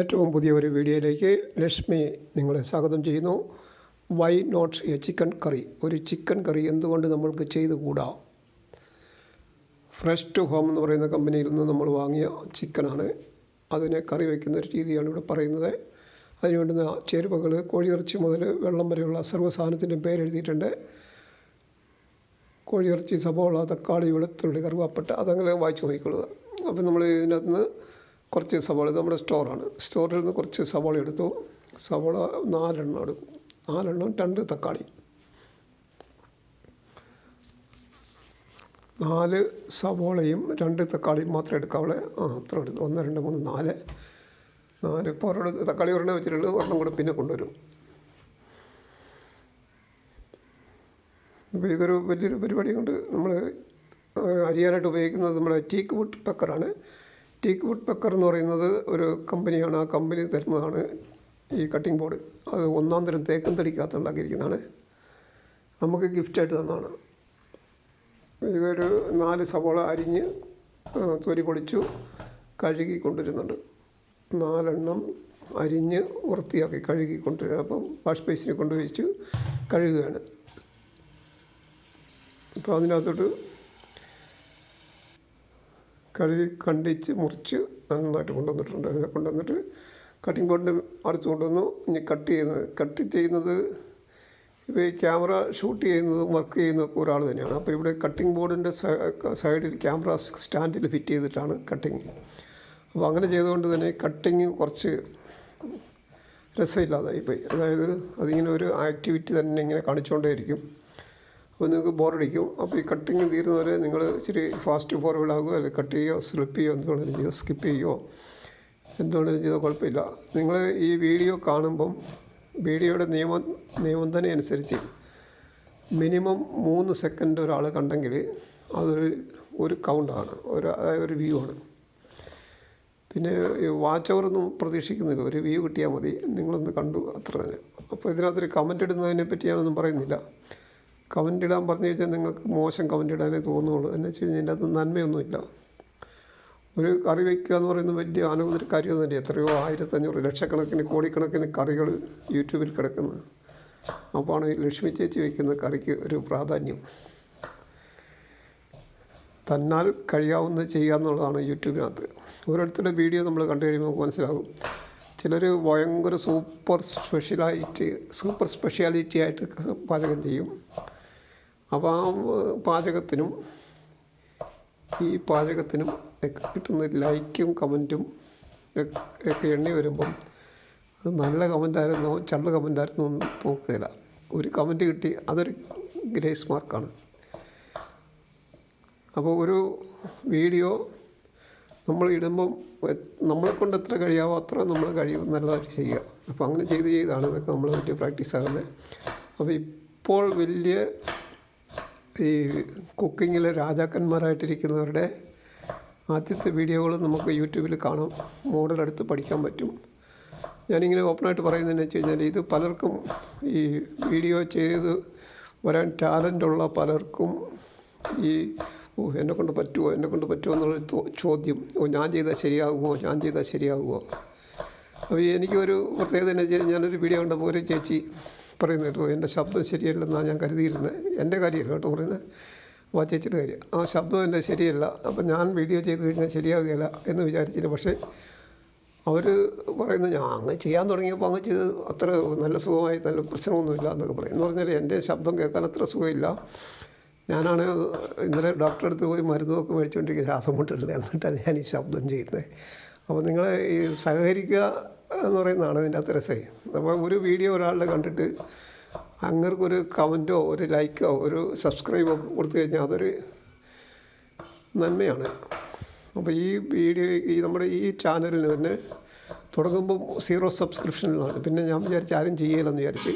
ഏറ്റവും പുതിയ ഒരു വീഡിയോയിലേക്ക് ലക്ഷ്മി നിങ്ങളെ സ്വാഗതം ചെയ്യുന്നു. Why not a chicken curry ഒരു ചിക്കൻ കറി എന്തുകൊണ്ട് നമ്മൾക്ക് ചെയ്തുകൂടാ? ഫ്രഷ് ടു ഹോം എന്ന് പറയുന്ന കമ്പനിയിൽ നിന്ന് നമ്മൾ വാങ്ങിയ ചിക്കനാണ് അതിനെ കറി വയ്ക്കുന്ന ഒരു രീതിയാണ് ഇവിടെ പറയുന്നത്. അതിനുവേണ്ടുന്ന ചേരുവകൾ കോഴിയിറച്ചി മുതൽ വെള്ളം വരെയുള്ള സർവ സാധനത്തിന്റെ പേരെഴുതിയിട്ടുണ്ട് കോഴിയിറച്ചി സബോള തക്കാളി വെളുത്തുള്ളി കറുവാപ്പട്ട അതങ്ങനെ വായിച്ച് നോക്കിക്കൊള്ളുക. അപ്പോൾ നമ്മൾ ഇതിനകത്ത് നിന്ന് കുറച്ച് സവാള നമ്മുടെ സ്റ്റോറാണ് സ്റ്റോറിൽ നിന്ന് കുറച്ച് സവാള എടുത്തു. സവാള നാലെണ്ണം എടുക്കും നാലെണ്ണം രണ്ട് തക്കാളി. നാല് സവോളയും രണ്ട് തക്കാളിയും മാത്രമേ എടുക്കാവുള്ളൂ. ആ അത്ര എടുത്തു. ഒന്ന് രണ്ട് മൂന്ന് നാല്. നാല് ഇപ്പോൾ ഒരെണ്ണം തക്കാളി ഒരെണ്ണം വെച്ചിട്ടുള്ളൂ ഒരെണ്ണം കൂടെ പിന്നെ കൊണ്ടുവരും. അപ്പോൾ ഇതൊരു വലിയൊരു പരിപാടി കൊണ്ട് നമ്മൾ അരിയാനായിട്ട് ഉപയോഗിക്കുന്നത് നമ്മുടെ ടീക്ക് വുഡ് പെക്കറാണ് ടീക്ക് വുഡ് പെക്കർ എന്ന് പറയുന്നത് ഒരു കമ്പനിയാണ്. ആ കമ്പനി തരുന്നതാണ് ഈ കട്ടിംഗ് ബോർഡ് അത് ഒന്നാം തരം തേക്കും തടിക്കകത്ത് ഉണ്ടാക്കിയിരിക്കുന്നതാണ്. നമുക്ക് ഗിഫ്റ്റായിട്ട് തന്നതാണ്. ഇതൊരു നാല് സവോള അരിഞ്ഞ് തൊരി പൊളിച്ചു കഴുകി കൊണ്ടുവരുന്നുണ്ട് നാലെണ്ണം അരിഞ്ഞ് വൃത്തിയാക്കി കഴുകി കൊണ്ടുവരിക അപ്പം വാഷ് ബേസിനെ കൊണ്ടുവച്ച് കഴുകുകയാണ്. അപ്പോൾ അതിനകത്തോട്ട് കഴുകി കണ്ടിച്ച് മുറിച്ച് നന്നായിട്ട് കൊണ്ടുവന്നിട്ടുണ്ട്. അങ്ങനെ കൊണ്ടുവന്നിട്ട് കട്ടിംഗ് ബോർഡിന്റെ അടുത്ത് കൊണ്ടുവന്നു. ഇനി കട്ട് ചെയ്യുന്നത് കട്ട് ചെയ്യുന്നത് ഇപ്പോൾ ഈ ക്യാമറ ഷൂട്ട് ചെയ്യുന്നതും വർക്ക് ചെയ്യുന്ന ഒരാൾ തന്നെയാണ്. അപ്പോൾ ഇവിടെ കട്ടിംഗ് ബോർഡിന്റെ സൈഡിൽ ക്യാമറ സ്റ്റാൻഡിൽ ഫിറ്റ് ചെയ്തിട്ടാണ് കട്ടിങ് അപ്പോൾ അങ്ങനെ ചെയ്തുകൊണ്ട് തന്നെ കട്ടിങ് കുറച്ച് രസമില്ലാതായിപ്പോയി. അതായത് അതിങ്ങനെ ഒരു ആക്ടിവിറ്റി തന്നെ ഇങ്ങനെ കാണിച്ചുകൊണ്ടേയിരിക്കും അപ്പോൾ നിങ്ങൾക്ക് ബോറടിക്കും. അപ്പോൾ ഈ കട്ടിങ് തീരുന്നവരെ നിങ്ങൾ ഇച്ചിരി ഫാസ്റ്റ് ഫോർവേഡ് ആകുക അല്ലെങ്കിൽ കട്ട് ചെയ്യുകയോ സ്ലിപ്പ് ചെയ്യുകയോ എന്തുകൊണ്ടെങ്കിലും ചെയ്യുക സ്കിപ്പ് ചെയ്യുകയോ എന്തുകൊണ്ടെങ്കിലും ചെയ്താൽ കുഴപ്പമില്ല. നിങ്ങൾ ഈ വീഡിയോ കാണുമ്പം വീഡിയോയുടെ നിയമ നിബന്ധന അനുസരിച്ച് മിനിമം മൂന്ന് സെക്കൻഡ് ഒരാൾ കണ്ടെങ്കിൽ അതൊരു ഒരു കൗണ്ടാണ് ഒരു അതായത് ഒരു വ്യൂ ആണ്. പിന്നെ വാച്ച് ഓവറൊന്നും പ്രതീക്ഷിക്കുന്നില്ല ഒരു വ്യൂ കിട്ടിയാൽ മതി നിങ്ങളൊന്ന് കണ്ടു അത്ര തന്നെ അപ്പോൾ ഇതിനകത്തൊരു കമന്റ് ഇടുന്നതിനെ പറ്റി ഞാനൊന്നും പറയുന്നില്ല. കമന്റ് ഇടാൻ പറഞ്ഞു കഴിഞ്ഞാൽ നിങ്ങൾക്ക് മോശം കമന്റ് ഇടാനേ തോന്നുള്ളൂ. എന്നു വെച്ച് കഴിഞ്ഞാൽ ഇതിന്റെ അകത്ത് നന്മയൊന്നുമില്ല. ഒരു കറി വയ്ക്കുക എന്ന് പറയുന്നത് വലിയ ആനന്ദ കാര്യമൊന്നും തന്നെ എത്രയോ ആയിരത്തഞ്ഞൂറ് ലക്ഷക്കണക്കിന് കോടിക്കണക്കിന് കറികൾ യൂട്യൂബിൽ കിടക്കുന്നത്. അപ്പോഴാണ് ലക്ഷ്മി ചേച്ചി വയ്ക്കുന്ന കറിക്ക് ഒരു പ്രാധാന്യം. തന്നാൽ കഴിയാവുന്നത് ചെയ്യുക എന്നുള്ളതാണ് യൂട്യൂബിനകത്ത്. ഓരോരുത്തരുടെ വീഡിയോ നമ്മൾ കണ്ടു കഴിയുമ്പോൾ മനസ്സിലാകും. ചിലർ ഭയങ്കര സൂപ്പർ സ്പെഷ്യലായിട്ട് സൂപ്പർ സ്പെഷ്യാലിറ്റി ആയിട്ട് പാചകം ചെയ്യും. അപ്പോൾ ആ പാചകത്തിനും ഈ പാചകത്തിനും ഒക്കെ കിട്ടുന്ന ലൈക്കും കമന്റും ഒക്കെ എണ്ണി വരുമ്പം അത് നല്ല കമന്റായിരുന്നോ ചള്ള കമന്റായിരുന്നോ ഒന്നും നോക്കുകയില്ല ഒരു കമന്റ് കിട്ടി അതൊരു ഗ്രേസ് മാർക്കാണ്. അപ്പോൾ ഒരു വീഡിയോ നമ്മൾ ഇടുമ്പം നമ്മളെ കൊണ്ട് എത്ര കഴിയാവോ അത്ര നമ്മൾ കഴിയും നല്ലതായിട്ട് ചെയ്യുക. അപ്പോൾ അങ്ങനെ ചെയ്ത് ചെയ്താണ് ഇതൊക്കെ നമ്മൾ വലിയ പ്രാക്ടീസ് ആകുന്നത്. അപ്പോൾ ഇപ്പോൾ വലിയ ഈ കുക്കിങ്ങിലെ രാജാക്കന്മാരായിട്ടിരിക്കുന്നവരുടെ ആദ്യത്തെ വീഡിയോകൾ നമുക്ക് യൂട്യൂബിൽ കാണാം. മോഡലെടുത്ത് പഠിക്കാൻ പറ്റും. ഞാനിങ്ങനെ ഓപ്പണായിട്ട് പറയുന്നതെന്ന് വെച്ച് കഴിഞ്ഞാൽ ഇത് പലർക്കും ഈ വീഡിയോ ചെയ്ത് വരാൻ ടാലന്റുള്ള പലർക്കും ഈ ഓ എന്നെ കൊണ്ട് പറ്റുമോ എന്നെ കൊണ്ട് പറ്റുമോ എന്നുള്ള ചോദ്യം. ഓ ഞാൻ ചെയ്താൽ ശരിയാകുമോ ഞാൻ ചെയ്താൽ ശരിയാകുമോ? അപ്പോൾ എനിക്കൊരു പ്രത്യേകത എന്ന് വെച്ചാൽ ഞാനൊരു വീഡിയോ കണ്ടപ്പോൾ ഒരു ചേച്ചി പറയുന്നത് എന്റെ ശബ്ദം ശരിയല്ലെന്നാണ് ഞാൻ കരുതിയിരുന്നത്. എന്റെ കാര്യമല്ല കേട്ടോ പറയുന്നത്. അപ്പോൾ ആ ചേച്ചിയുടെ കാര്യം. ആ ശബ്ദം എന്റെ ശരിയല്ല. അപ്പം ഞാൻ വീഡിയോ ചെയ്ത് കഴിഞ്ഞാൽ ശരിയാവുകയില്ല എന്ന് വിചാരിച്ചില്ല. പക്ഷേ അവർ പറയുന്നത് ഞാൻ അങ്ങ് ചെയ്യാൻ തുടങ്ങിയപ്പോൾ അങ്ങ് ചെയ്ത് അത്ര നല്ല സുഖമായി നല്ല പ്രശ്നമൊന്നുമില്ല എന്നൊക്കെ പറയും. എന്ന് പറഞ്ഞാൽ എന്റെ ശബ്ദം കേൾക്കാൻ അത്ര സുഖമില്ല. ഞാനാണ് ഇന്നലെ ഡോക്ടറെ അടുത്ത് പോയി മരുന്നൊക്കെ മേടിച്ചുകൊണ്ടിരിക്കുക ശ്വാസം മുട്ടില്ല എന്നിട്ടാണ് ഞാൻ ഈ ശബ്ദം ചെയ്യുന്നത്. അപ്പോൾ നിങ്ങൾ ഈ സഹകരിക്കുക എന്ന് പറയുന്നതാണ് ഇതിന്റെ അകത്ത് രസേ. അപ്പോൾ ഒരു വീഡിയോ ഒരാളുടെ കണ്ടിട്ട് അങ്ങർക്കൊരു കമന്റോ ഒരു ലൈക്കോ ഒരു സബ്സ്ക്രൈബോ ഒക്കെ കൊടുത്തു കഴിഞ്ഞാൽ അതൊരു നന്മയാണ്. അപ്പോൾ ഈ വീഡിയോ ഈ നമ്മുടെ ഈ ചാനലിന് തന്നെ തുടങ്ങുമ്പം സീറോ സബ്സ്ക്രിപ്ഷനിലാണ്. പിന്നെ ഞാൻ വിചാരിച്ച് ആരും ചെയ്യില്ലെന്ന് വിചാരിച്ച്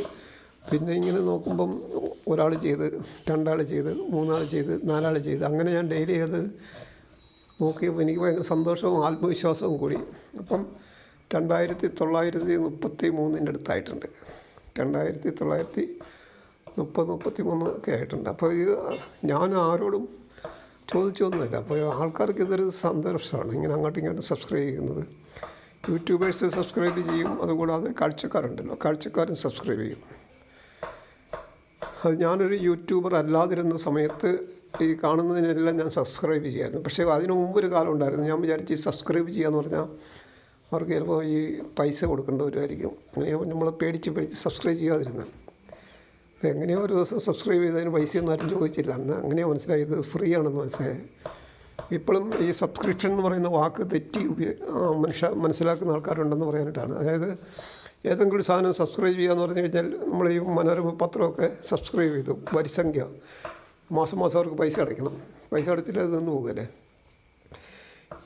പിന്നെ ഇങ്ങനെ നോക്കുമ്പം ഒരാൾ ചെയ്ത് രണ്ടാൾ ചെയ്ത് മൂന്നാൾ ചെയ്ത് നാലാൾ ചെയ്ത് അങ്ങനെ ഞാൻ ഡെയിലി അത് നോക്കിയപ്പോൾ എനിക്ക് ഭയങ്കര സന്തോഷവും ആത്മവിശ്വാസവും കൂടി. അപ്പം രണ്ടായിരത്തി തൊള്ളായിരത്തി മുപ്പത്തി മൂന്നിന്റെ അടുത്തായിട്ടുണ്ട്. രണ്ടായിരത്തി തൊള്ളായിരത്തി മുപ്പത് മുപ്പത്തി മൂന്ന് ഒക്കെ ആയിട്ടുണ്ട്. അപ്പോൾ ഇത് ഞാൻ ആരോടും ചോദിച്ചൊന്നുമില്ല. അപ്പോൾ ആൾക്കാർക്ക് ഇതൊരു സന്തോഷമാണ് ഇങ്ങനെ അങ്ങോട്ടും ഇങ്ങോട്ടും സബ്സ്ക്രൈബ് ചെയ്യുന്നത്. യൂട്യൂബേഴ്സ് സബ്സ്ക്രൈബ് ചെയ്യും. അതുകൂടാതെ കാഴ്ചക്കാരുണ്ടല്ലോ. കാഴ്ചക്കാരും സബ്സ്ക്രൈബ് ചെയ്യും. അത് ഞാനൊരു യൂട്യൂബർ അല്ലാതിരുന്ന സമയത്ത് ഈ കാണുന്നതിനെല്ലാം ഞാൻ സബ്സ്ക്രൈബ് ചെയ്യായിരുന്നു. പക്ഷേ അതിനു മുമ്പ് ഒരു കാലം ഉണ്ടായിരുന്നു. ഞാൻ വിചാരിച്ച് സബ്സ്ക്രൈബ് ചെയ്യാന്ന് പറഞ്ഞാൽ അവർക്ക് ചിലപ്പോൾ ഈ പൈസ കൊടുക്കേണ്ടി വരുമായിരിക്കും. അങ്ങനെയാകുമ്പോൾ നമ്മൾ പേടിച്ച് പേടിച്ച് സബ്സ്ക്രൈബ് ചെയ്യാതിരുന്നത്. എങ്ങനെയോ ഒരു ദിവസം സബ്സ്ക്രൈബ് ചെയ്തതിന് പൈസയൊന്നും ആരും ചോദിച്ചില്ല. അന്ന് അങ്ങനെയാണ് മനസ്സിലായത്. ഫ്രീ ആണെന്ന് മനസ്സിലായത്. ഇപ്പോഴും ഈ സബ്സ്ക്രിപ്ഷൻ എന്ന് പറയുന്ന വാക്ക് തെറ്റി മനുഷ്യ മനസ്സിലാക്കുന്ന ആൾക്കാരുണ്ടെന്ന് പറയാനായിട്ടാണ്. അതായത് ഏതെങ്കിലും ഒരു സാധനം സബ്സ്ക്രൈബ് ചെയ്യുക എന്ന് പറഞ്ഞു കഴിഞ്ഞാൽ നമ്മൾ ഈ മനോരമ പത്രമൊക്കെ സബ്സ്ക്രൈബ് ചെയ്തു. വരിസംഖ്യ. മാസം മാസം അവർക്ക് പൈസ അടയ്ക്കണം. പൈസ അടച്ചില്ല അത് നിന്ന് പോകുമല്ലേ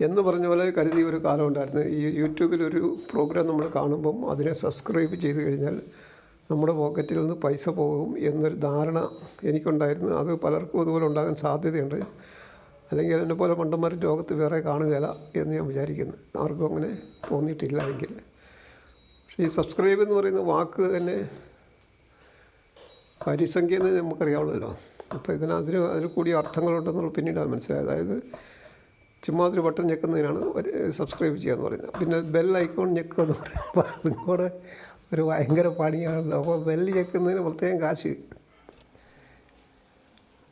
എന്ന് പറഞ്ഞ പോലെ കരുതി ഒരു കാലം ഉണ്ടായിരുന്നു. ഈ യൂട്യൂബിലൊരു പ്രോഗ്രാം നമ്മൾ കാണുമ്പം അതിനെ സബ്സ്ക്രൈബ് ചെയ്ത് കഴിഞ്ഞാൽ നമ്മുടെ പോക്കറ്റിൽ നിന്ന് പൈസ പോകും എന്നൊരു ധാരണ എനിക്കുണ്ടായിരുന്നു. അത് പലർക്കും അതുപോലെ ഉണ്ടാകാൻ സാധ്യതയുണ്ട്. അല്ലെങ്കിൽ എന്നെ പോലെ മണ്ടന്മാർ ലോകത്ത് വേറെ കാണുകയില്ല എന്ന് ഞാൻ വിചാരിക്കുന്നു. ആർക്കും അങ്ങനെ തോന്നിയിട്ടില്ല എങ്കിൽ. പക്ഷേ ഈ സബ്സ്ക്രൈബ് എന്ന് പറയുന്ന വാക്ക് തന്നെ പരിസംഖ്യ എന്ന് നമുക്കറിയാവുള്ളല്ലോ അപ്പോൾ ഇതിന് അതിന് അതിൽ കൂടി അർത്ഥങ്ങളുണ്ടെന്നുള്ള പിന്നീടാണ് മനസ്സിലായത്. അതായത് ചുമ്മാ ഒരു ബട്ടൺ ഞെക്കുന്നതിനാണ് സബ്സ്ക്രൈബ് ചെയ്യുക എന്ന് പറയുന്നത്. പിന്നെ ബെൽ ഐക്കോൺ ഞെക്കുക എന്ന് പറയുമ്പോൾ അതും കൂടെ ഒരു ഭയങ്കര പണിയാണല്ലോ. അപ്പോൾ ബെല്ല് ഞെക്കുന്നതിന് പ്രത്യേകം കാശ്.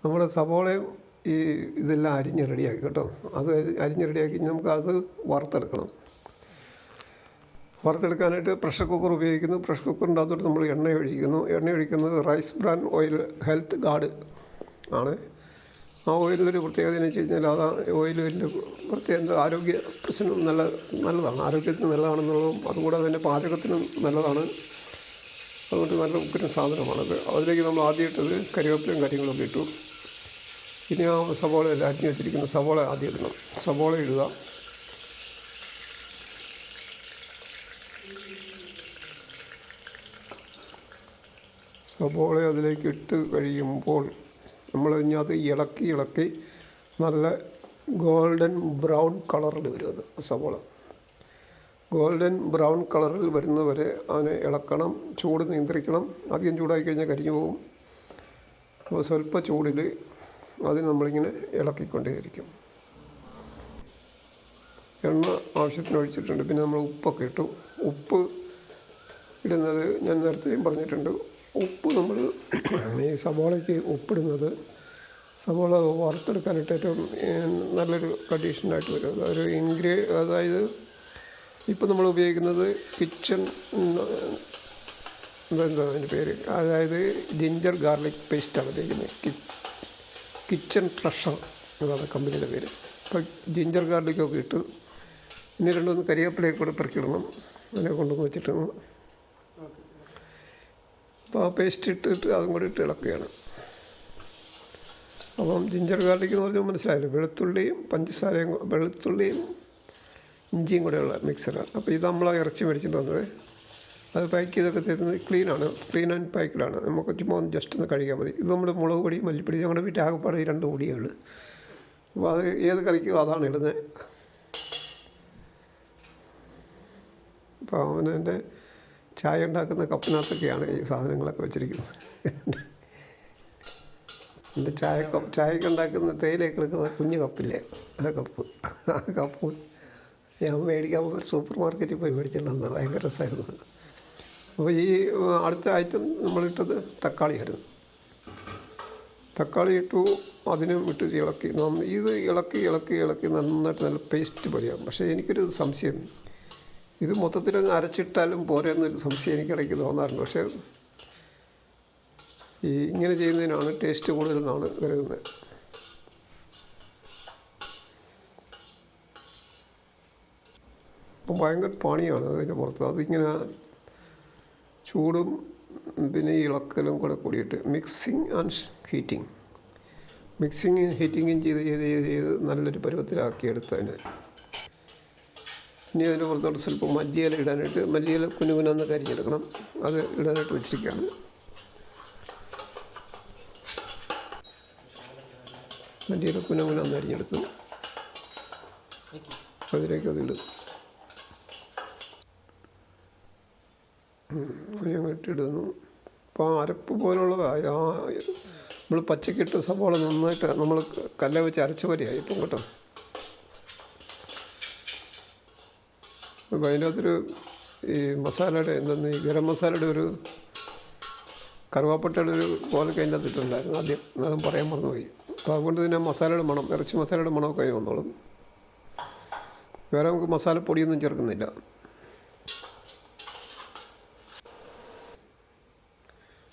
നമ്മുടെ സവോളയും ഈ ഇതെല്ലാം അരിഞ്ഞ് റെഡിയാക്കി കേട്ടോ. അത് അരി- അരിഞ്ഞ് റെഡിയാക്കി നമുക്ക് അത് വറുത്തെടുക്കണം. വറുത്തെടുക്കാനായിട്ട് പ്രഷർ കുക്കർ ഉപയോഗിക്കുന്നു. പ്രഷർ കുക്കറിന്റെ അകത്തോട്ട് നമ്മൾ എണ്ണ ഒഴിക്കുന്നു. എണ്ണ ഒഴിക്കുന്നത് rice bran oil health guard ആണ്. ആ ഓയിലൊരു പ്രത്യേകത എന്ന് വെച്ച് കഴിഞ്ഞാൽ അത് ഓയിലിന്റെ പ്രത്യേക ആരോഗ്യ പ്രശ്നം നല്ല നല്ലതാണ്. ആരോഗ്യത്തിന് നല്ലതാണെന്നുള്ളതും അതുകൂടാതെ തന്നെ പാചകത്തിനും നല്ലതാണ്. അതുകൊണ്ട് നല്ല ഉഗ്രൻ സാധനമാണത് അതിലേക്ക് നമ്മൾ ആദ്യം ഇട്ടത് കരിവേപ്പിലയും കാര്യങ്ങളൊക്കെ ഇട്ടു. ഇനി ആ സവോള അരിഞ്ഞ് വെച്ചിരിക്കുന്ന സവോള ആദ്യം ഇടണം. സവോള ഇടുക. സവോള അതിലേക്ക് ഇട്ട് കഴിയുമ്പോൾ നമ്മൾ ഇനി ഇളക്കി ഇളക്കി നല്ല ഗോൾഡൻ ബ്രൗൺ കളറിൽ വരും അത് സവോള. ഗോൾഡൻ ബ്രൗൺ കളറിൽ വരുന്നവരെ അതിനെ ഇളക്കണം ചൂട് നിയന്ത്രിക്കണം. അധികം ചൂടായി കഴിഞ്ഞാൽ കരിഞ്ഞു പോകും. അപ്പോൾ സ്വല്പ ചൂടിൽ അത് നമ്മളിങ്ങനെ ഇളക്കിക്കൊണ്ടേയിരിക്കും. എണ്ണ ആവശ്യത്തിന് ഒഴിച്ചിട്ടുണ്ട്. പിന്നെ നമ്മൾ ഉപ്പൊക്കെ ഇട്ടു. ഉപ്പ് ഇടുന്നത് ഞാൻ നേരത്തെയും പറഞ്ഞിട്ടുണ്ട്. ഉപ്പ് നമ്മൾ ഈ സവാളയ്ക്ക് ഉപ്പിടുന്നത് സവാള വറുത്തെടുക്കാനായിട്ട് ഏറ്റവും നല്ലൊരു കണ്ടീഷനായിട്ട് വരും. ഒരു ഇൻഗ്രേ അതായത് ഇപ്പം നമ്മൾ ഉപയോഗിക്കുന്നത് കിച്ചൺ എന്താ അതിന്റെ പേര്? അതായത് ജിഞ്ചർ ഗാർലിക് പേസ്റ്റാണ് ഉപയോഗിക്കുന്നത്. കിച്ചൺ ട്രഷർ എന്നാണ് കമ്പനിയുടെ പേര്. അപ്പോൾ ജിഞ്ചർ ഗാർലിക്കൊക്കെ ഇട്ട് ഇനി രണ്ടൊന്ന് കരിവേപ്പിലയൊക്കെ കൂടെ പെറുക്കിടണം അതിനെ കൊണ്ടുവന്ന് വെച്ചിട്ടാണ് അപ്പോൾ ആ പേസ്റ്റ് ഇട്ടിട്ട് അതും കൂടി ഇട്ട് ഇളക്കുകയാണ്. അപ്പം ജിഞ്ചർ ഗാർലിക് എന്ന് പറഞ്ഞാൽ മനസ്സിലായല്ലോ വെളുത്തുള്ളിയും പഞ്ചസാരയും വെളുത്തുള്ളിയും ഇഞ്ചിയും കൂടെയുള്ള മിക്സറാണ് അപ്പോൾ ഇത് നമ്മൾ ഇറച്ചി മേടിച്ചിട്ട് വന്നത്. അത് പാക്ക് ചെയ്തൊക്കെ തരുന്നത് ക്ലീനാണ് ക്ലീൻ ആൻഡ് പാക്കിലാണ് നമുക്ക് ചുമ്മാ ഒന്ന് ജസ്റ്റ് ഒന്ന് കഴിക്കാൻ മതി. ഇത് നമ്മുടെ മുളക് പൊടി മല്ലിപ്പൊടി ഞങ്ങളുടെ വീട്ടിൽ ആകെപ്പാട് ഈ രണ്ട് പൊടിയേ ഉള്ളൂ അപ്പോൾ അത് ഏത് കറിക്കും അതാണ് ഇടുന്നത്. അപ്പോൾ അവനെന്റെ ചായ ഉണ്ടാക്കുന്ന കപ്പിനകത്തൊക്കെയാണ് ഈ സാധനങ്ങളൊക്കെ വെച്ചിരിക്കുന്നത്. എന്റെ ചായ കപ്പ് ചായക്ക് ഉണ്ടാക്കുന്ന തേയിലയൊക്കെ എടുക്കുന്ന കുഞ്ഞു കപ്പില്ലേ? ആ കപ്പ്. ആ കപ്പ് ഞാൻ മേടിക്കാൻ പോകുന്ന സൂപ്പർ മാർക്കറ്റിൽ പോയി മേടിച്ചിട്ടുണ്ടെന്ന് ഭയങ്കര രസമായിരുന്നു അപ്പോൾ ഈ അടുത്ത ഐറ്റം നമ്മളിട്ടത് തക്കാളിയായിരുന്നു തക്കാളി ഇട്ടു അതിനും ഇട്ട് ഇളക്കി. ഇത് ഇളക്കി ഇളക്കി ഇളക്കി നന്നായിട്ട് നല്ല പേസ്റ്റ് പോലെയാകും. പക്ഷേ എനിക്കൊരു സംശയം. ഇത് മൊത്തത്തിലങ്ങ് അരച്ചിട്ടാലും പോരെ എന്നൊരു സംശയം എനിക്കിടയ്ക്ക് തോന്നാറുണ്ട്. പക്ഷേ ഈ ഇങ്ങനെ ചെയ്യുന്നതിനാണ് ടേസ്റ്റ് കൂടുതലെന്നാണ് കരുതുന്നത്. അപ്പം ഭയങ്കര പണിയാണ് അതിന്റെ പുറത്ത്. അതിങ്ങനെ ചൂടും പിന്നെ ഇളക്കലും കൂടെ കൂടിയിട്ട് മിക്സിങ് ആൻഡ് ഹീറ്റിംഗ് മിക്സിങ്ങും ഹീറ്റിങ്ങും ചെയ്ത് ചെയ്ത് ചെയ്ത് ചെയ്ത് നല്ലൊരു പരുവത്തിലാക്കി എടുത്തതിന് ഇനി അതിന്റെ പുറത്തോട്ട് സ്വല്പം മല്ലിയില ഇടാനായിട്ട് മല്ലിയില കുനുകുനാന്ന് കരിഞ്ഞെടുക്കണം. അത് ഇടാനായിട്ട് വെച്ചിരിക്കുകയാണ്. മല്ലിയില കുനുകുനാന്ന് അരിഞ്ഞെടുത്തു അതിലേക്ക് അതിടും കുഞ്ഞങ്ങട്ടിടുന്നു അപ്പോൾ അരപ്പ് പോലുള്ളതായി ആ നമ്മൾ പച്ചക്കിട്ട് സവോള നന്നായിട്ട് നമ്മൾ കല്ല വെച്ച് അരച്ച പോലെയായി ഇപ്പം കേട്ടോ. അപ്പോൾ അതിനകത്തൊരു ഈ മസാലയുടെ എന്തെന്ന് ഈ ഗരം മസാലയുടെ ഒരു കറുവാപ്പട്ടയുടെ ഒരു പോലൊക്കെ അതിന്റെ അകത്ത് ആദ്യം അതും പറയാൻ മറന്നുപോയി. അപ്പോൾ അതുകൊണ്ട് തന്നെ മസാലയുടെ മണം ഇറച്ചി മസാലയുടെ മണമൊക്കെ അതിന് വന്നോളും. വേറെ നമുക്ക് മസാലപ്പൊടിയൊന്നും ചേർക്കുന്നില്ല.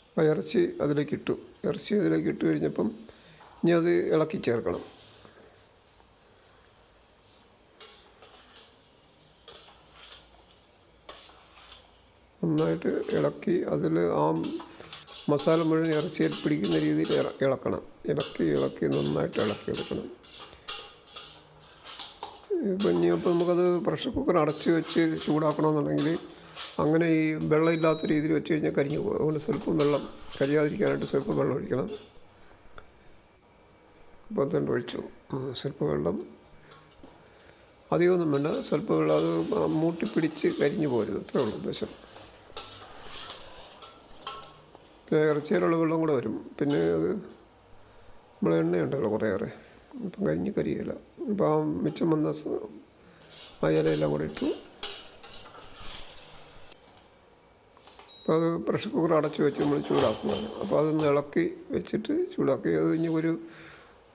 അപ്പോൾ ഇറച്ചി അതിലേക്ക് ഇട്ടു. ഇറച്ചി അതിലേക്ക് ഇട്ട് കഴിഞ്ഞപ്പം ഇനി അത് ഇളക്കി ചേർക്കണം. നന്നായിട്ട് ഇളക്കി അതിൽ ആ മസാല മുഴുവൻ ഇറച്ചിയിൽ പിടിക്കുന്ന രീതിയിൽ ഇളക്കണം. ഇളക്കി ഇളക്കി നന്നായിട്ട് ഇളക്കി എടുക്കണം ഇപ്പം ഇനി അപ്പോൾ നമുക്കത് പ്രഷർ കുക്കർ അടച്ച് വെച്ച് ചൂടാക്കണമെന്നുണ്ടെങ്കിൽ അങ്ങനെ ഈ വെള്ളമില്ലാത്ത രീതിയിൽ വെച്ച് കഴിഞ്ഞാൽ കരിഞ്ഞു പോകും. അതുകൊണ്ട് സ്വല്പം വെള്ളം കരിയാതിരിക്കാനായിട്ട് സ്വല്പം വെള്ളം ഒഴിക്കണം. അപ്പോൾ അതുകൊണ്ട് ഒഴിച്ചു. സ്വല്പം വെള്ളം. അധികമൊന്നും വേണ്ട. സ്വല്പം വെള്ളം. അത് മൂട്ടി പിടിച്ച് കരിഞ്ഞു പോരുത്. അത്രേ ഉള്ളൂ ഉദ്ദേശം പിന്നെ ഇറച്ചിയിലുള്ള വെള്ളം കൂടെ വരും. പിന്നെ അത് നമ്മൾ എണ്ണയുണ്ടല്ലോ കുറേയേറെ. ഇപ്പം കരിഞ്ഞ് കരിയില്ല ഇപ്പം ആ മിച്ചം വന്ന ആ ഇലയെല്ലാം കൂടെ ഇട്ടു. അപ്പോൾ അത് പ്രഷർ കുക്കർ അടച്ച് വെച്ച് നമ്മൾ ചൂടാക്കുകയാണ് അപ്പോൾ അതൊന്ന് ഇളക്കി വെച്ചിട്ട് ചൂടാക്കി. അത് കഴിഞ്ഞ് ഒരു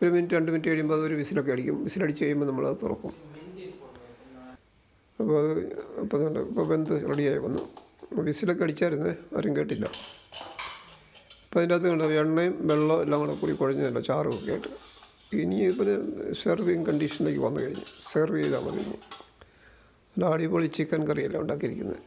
ഒരു മിനിറ്റ് രണ്ട് മിനിറ്റ് കഴിയുമ്പോൾ അതൊരു വിസിലൊക്കെ അടിക്കും. വിസിലടിച്ച് കഴിയുമ്പോൾ നമ്മളത് തുറക്കും. അപ്പോൾ അത് അപ്പോൾ ഇപ്പോൾ വെന്ത് റെഡിയായി വന്നു. വിസിലൊക്കെ അടിച്ചായിരുന്നേ? ആരും കേട്ടില്ല. അപ്പോൾ അതിന്റെ അകത്ത് കണ്ടോ എണ്ണയും വെള്ളവും എല്ലാം കൂടെ കൂടി കുഴഞ്ഞതല്ല ചാറും ഒക്കെ ആയിട്ട്. ഇനി ഇപ്പം സെർവിങ് കണ്ടീഷനിലേക്ക് വന്നു കഴിഞ്ഞു. സെർവ് ചെയ്താൽ മതി നല്ല അടിപൊളി ചിക്കൻ കറിയല്ല ഉണ്ടാക്കിയിരിക്കുന്നത്.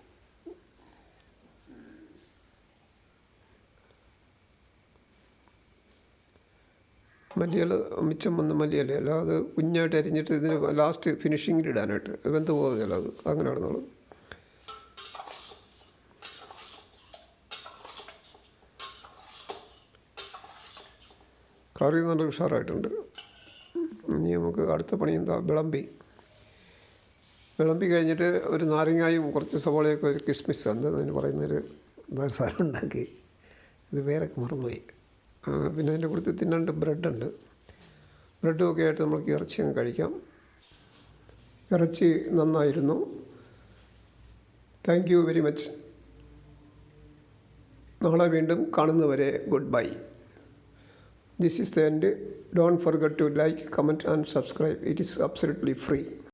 മല്ലിയില മിച്ചം വന്ന മല്ലിയില അല്ല അത് കുഞ്ഞായിട്ട് അരിഞ്ഞിട്ട് ഇതിന് ലാസ്റ്റ് ഫിനിഷിങ്ങിൽ ഇടാനായിട്ട്. വെന്ത് പോകുന്നില്ല അത്? അങ്ങനെ കറി നല്ല ഉഷാറായിട്ടുണ്ട്. ഇനി നമുക്ക് അടുത്ത പണി എന്താ? വിളമ്പി. വിളമ്പി കഴിഞ്ഞിട്ട് ഒരു നാരങ്ങായും കുറച്ച് സവാളയൊക്കെ ഒരു കിസ്മിസ് എന്താന്ന് പറയുന്നൊരു സാധനം ഉണ്ടാക്കി. ഇത് പേരൊക്കെ മറന്നുപോയി. പിന്നെ അതിന്റെ കൂടുതൽ തിന്നാണ്ട് ബ്രെഡുണ്ട്. ബ്രെഡും ഒക്കെ ആയിട്ട് നമുക്ക് ഇറച്ചി അങ്ങ് കഴിക്കാം. ഇറച്ചി നന്നായിരുന്നു. Thank you very much. നാളെ വീണ്ടും കാണുന്നവരെ goodbye. This is the end. Don't forget to like, comment, and subscribe. It is absolutely free.